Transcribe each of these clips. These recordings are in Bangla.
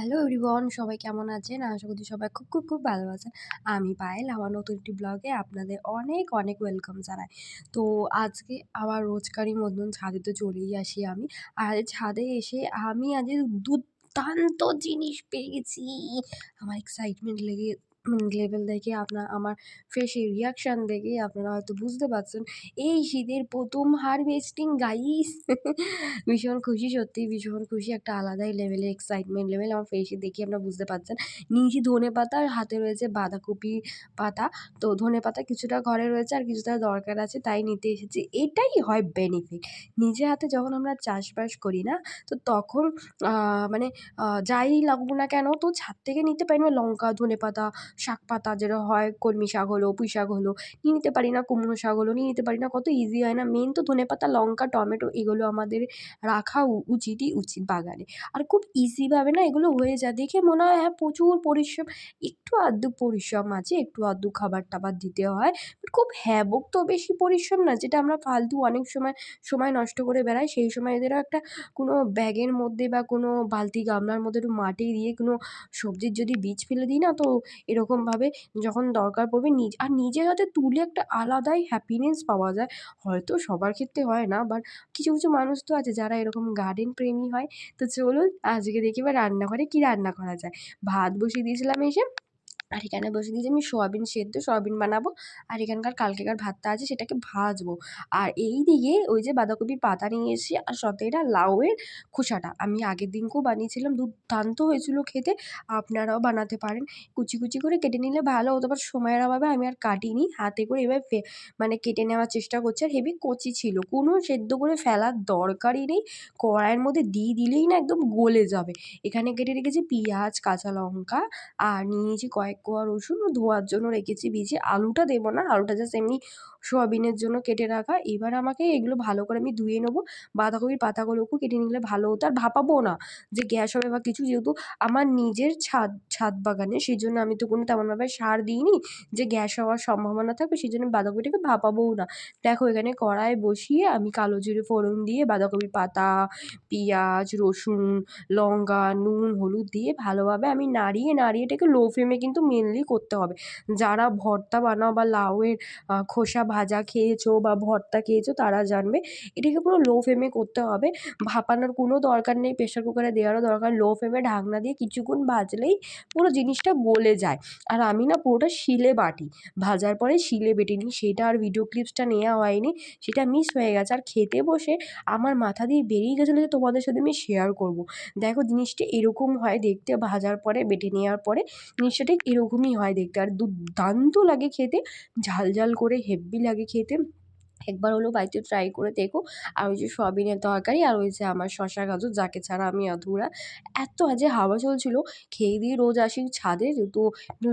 হ্যালো এভরিওয়ান সবাই কেমন আছেন? আশা করছি সবাই খুব, খুব, খুব ভালো আছেন। আমি পায়েল আমার নতুন একটি ব্লগে আপনাদের অনেক, অনেক ওয়েলকাম জানাই। তো আজকে আমার রোজকারই মতন ছাদে তো চলেই আসি আমি। আর ছাদে এসে আমি আজ দুর্দান্ত জিনিস পেয়েছি আমার এক্সাইটমেন্ট লেগে লেভেল দেখে আপনার আমার ফেসের রিঅ্যাকশন দেখেই আপনারা হয়তো বুঝতে পারছেন এই শীতের প্রথম হারভেস্টিং গাইস ভীষণ খুশি সত্যি ভীষণ খুশি একটা আলাদাই লেভেলের এক্সাইটমেন্ট লেভেল আমার ফেসে দেখে আপনারা বুঝতে পারছেন। নিয়েছি ধনেপাতা আর হাতে রয়েছে বাঁধাকপি পাতা। তো ধনেপাতা কিছুটা ঘরে রয়েছে আর কিছুটা দরকার আছে তাই নিতে এসেছি। এটাই হয় বেনিফিট। নিজে হাতে যখন আমরা চাষবাস করি না তো তখন মানে যাই লাগুক না কেন তো ছাদ থেকে নিতে পারি না লঙ্কা, ধনেপাতা, শাক পাতা যেটা হয় কলমি শাক হলো, পুঁই শাক হলো নিয়ে নিতে পারি না কুমড়ো শাক হলো নিয়ে নিতে পারি না কত ইজি হয় না মেন তো ধনেপাতা, লঙ্কা, টমেটো এগুলো আমাদের রাখা উচিতই উচিত বাগানে। আর খুব ইজিভাবে না এগুলো হয়ে যায় দেখে মনে হয় হ্যাঁ প্রচুর পরিশ্রম একটু আধটু পরিশ্রম আছে একটু আধটু খাবার টাবার দিতে হয় খুব হ্যাবক তো বেশি পরিশ্রম না যেটা আমরা ফালতু অনেক সময় সময় নষ্ট করে বেড়াই সেই সময় এদেরও একটা কোনো ব্যাগের মধ্যে বা কোনো বালতি গামলার মধ্যে একটু মাটি দিয়ে কোনো সবজির যদি বীজ ফেলে দিই না তো এরকমভাবে যখন দরকার পড়বে নিজ, আর নিজের হাতে তুলে একটা আলাদাই হ্যাপিনেস পাওয়া যায়। হয়তো সবার ক্ষেত্রে হয় না বাট কিছু কিছু মানুষ তো আছে যারা এরকম গার্ডেন প্রেমী হয়। তো চলুন আজকে দেখি এবার রান্নাঘরে কী রান্না করা যায়। ভাত বসিয়ে দিয়েছিলাম এসে আর এখানে বসে দিয়েছি আমি সয়াবিন সেদ্ধ, সয়াবিন বানাবো আর এখানকার কালকেকার ভাতটা আছে সেটাকে ভাজবো। আর এই দিকে ওই যে বাঁধাকপির পাতা নিয়ে এসেছি আর সাথে এটা লাউয়ের খোসাটা। আমি আগের দিনকেও বানিয়েছিলাম, দুর্দান্ত হয়েছিল খেতে, আপনারাও বানাতে পারেন। কুচি কুচি করে কেটে নিলে ভালো হতো বাট সময়ের অভাবে আমি আর কাটিনি। হাতে করে এবার মানে কেটে নেওয়ার চেষ্টা করছি আর হেবি কচি ছিল। কোনো সেদ্ধ করে ফেলার দরকারই নেই। কড়াইয়ের মধ্যে দিয়ে দিলেই না একদম গলে যাবে। এখানে কেটে রেখেছি পেঁয়াজ, কাঁচা লঙ্কা আর নিয়েছি কয়েক কোয়া রসুন ধোয়ার জন্য রেখেছি ভিজিয়ে আলুটা দেবো না, আলুটা জাস্ট এমনি সোয়াবিনের জন্য কেটে রাখা। এবার আমাকে এগুলো ভালো করে আমি ধুয়ে নেব। বাঁধাকপির পাতাগুলোকেও কেটে নিলে ভালো হতো। আর ভাপাবো না যে গ্যাস হবে বা কিছু, যেহেতু আমার নিজের ছাদ ছাদ বাগানে সেই জন্য আমি তো কোনো তেমনভাবে সার দিইনি যে গ্যাস হওয়ার সম্ভাবনা থাকবে সেই জন্য বাঁধাকপিটাকে ভাপাবোও না। দেখো এখানে কড়াই বসিয়ে আমি কালো জিরে ফোড়ন দিয়ে বাঁধাকপির পাতা, পেঁয়াজ, রসুন, লঙ্কা, নুন, হলুদ দিয়ে ভালোভাবে আমি নাড়িয়ে নাড়িয়ে এটাকে লো ফ্লেমে কিন্তু মেনলি করতে হবে। যারা ভর্তা বানাও বা লাউয়ের খোসা ভাজা খেয়েছো বা ভর্তা খেয়েছো, তারা জানবে এটাকে পুরো লো ফ্লেমে করতে হবে। ভাপানোর কোনো দরকার নেই প্রেসার কুকারে দেওয়ারও দরকার। লো ফ্লেমে ঢাকনা দিয়ে কিছুক্ষণ ভাজলেই পুরো জিনিসটা গলে যায়। আর আমি না পুরোটা শিলে বাটি। ভাজার পরে শিলে বেটে নিই। সেটা আর ভিডিও ক্লিপসটা নেওয়া হয়নি, সেটা মিস হয়ে গেছে। আর খেতে বসে আমার মাথা দিয়ে বেরিয়ে গেছিল যে তোমাদের সাথে আমি শেয়ার করব। দেখো জিনিসটা এরকম হয়, দেখতে ভাজার পরে, বেটে নেওয়ার পরে, জিনিসটা ঠিক এরকমই হয় দেখতে। আর দুর্দান্ত লাগে খেতে। ঝাল ঝাল করে হেব্বি লাগে খেতে। একবার হলেও বাড়িতে ট্রাই করে দেখো। আর ওই যে সয়াবিনের তরকারি আর ওই যে আমার শশা গাজর, যাকে ছাড়া আমি অধুরা। এত আজকে হাওয়া চলছিল, খেয়ে দিয়ে রোজ আসি ছাদে, যেহেতু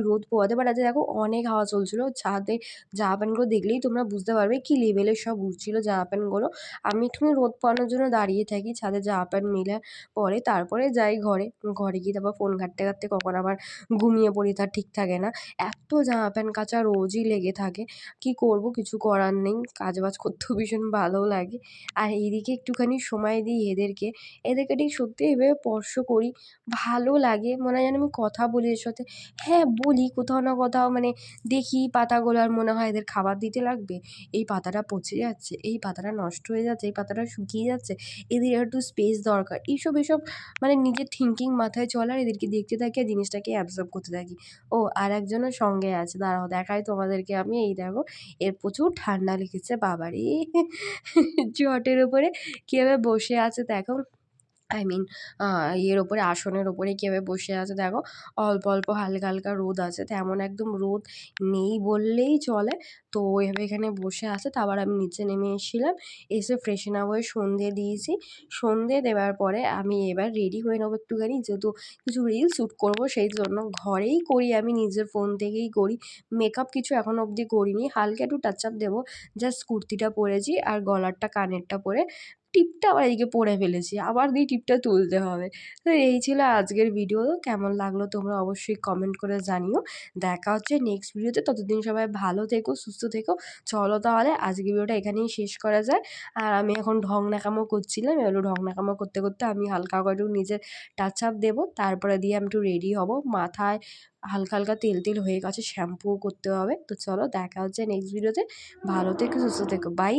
রোদ পোয়াতে বাট আজকে দেখো অনেক হাওয়া চলছিল। ছাদে জামা প্যান্টগুলো দেখলেই তোমরা বুঝতে পারবে কী লেভেলের সব উঠছিল জামা প্যান্টগুলো আমি একটুখানি রোদ পোয়ানোর জন্য দাঁড়িয়ে থাকি ছাদে জামা প্যান্ট মেলে পরে। তারপরে যাই ঘরে ঘরে গিয়ে তারপর ফোন ঘাঁটতে ঘাঁটতে কখন আবার ঘুমিয়ে পড়ি, তার ঠিক থাকে না। এত জামা প্যান্ট কাচা রোজই লেগে থাকে। কী করব, কিছু করার নেই, কাজ বাজ করতেও ভীষণ ভালোও লাগে। আর এইদিকে একটুখানি সময় দিই এদেরকে। এদেরকে ঠিক সত্যি এভাবে স্পর্শ করি, ভালো লাগে। মনে হয় যেন আমি কথা বলি এর সাথে। হ্যাঁ বলি কোথাও না কোথাও মানে দেখি পাতাগুলো আর মনে হয় এদের খাবার দিতে লাগবে। এই পাতাটা পচে যাচ্ছে, এই পাতাটা নষ্ট হয়ে যাচ্ছে, এই পাতাটা শুকিয়ে যাচ্ছে, এদের একটু স্পেস দরকার। এইসব এসব মানে নিজের থিঙ্কিং মাথায় চলে আর এদেরকে দেখতে থাকি আর জিনিসটাকে অ্যাবজর্ব করতে থাকি। ও, আর একজনও সঙ্গে আছে। দাঁড়াও, দেখাই তোমাদেরকে আমি। এই দেখো, এর প্রচুর ঠান্ডা লেগেছে বাবারে চটের ওপরে কীভাবে বসে আছে দেখো। আই মিন ইয়ের ওপরে, আসনের ওপরে কীভাবে বসে আছে। দেখো, অল্প অল্প, হালকা হালকা রোদ আছে। তেমন একদম রোদ নেই বললেই চলে। তো এভাবে এখানে বসে আছে। তারপর আমি নিচে নেমে এসেছিলাম। এসে ফ্রেশন আপ হয়ে সন্ধে দিয়েছি। সন্ধে দেওয়ার পরে আমি এবার রেডি হয়ে নেব একটুখানি। যেহেতু কিছু রিল শ্যুট করব, সেই জন্য ঘরেই করি আমি। নিজের ফোন থেকেই করি। মেকআপ কিছু এখনও অবধি করিনি। হালকা একটু টাচ আপ দেবো। জাস্ট কুর্তিটা পরেছি আর গলারটা, কানেরটা পরে টিপটা আবার এদিকে পড়ে ফেলেছি, আবার দিয়ে টিপটা তুলতে হবে। তো এই ছিল আজকের ভিডিও কেমন লাগল তোমরা অবশ্যই কমেন্ট করে জানিও। দেখা হচ্ছে নেক্সট ভিডিওতে ততদিন সবাই ভালো থেকো, সুস্থ থেকো। চলো তাহলে আজকের ভিডিওটা এখানেই শেষ করা যায়। আর আমি এখন ঢং নাকামো করছিলাম এগুলো ঢং নাকামো করতে করতে আমি হালকা করে একটু নিজের টাচ আপ দেবো। তারপরে দিয়ে আমি একটু রেডি হব। মাথায় হালকা হালকা তেল তেল হয়ে গেছে শ্যাম্পুও করতে হবে। তো চলো দেখা হচ্ছে নেক্সট ভিডিওতে ভালো থেকো, সুস্থ থেকো। বাই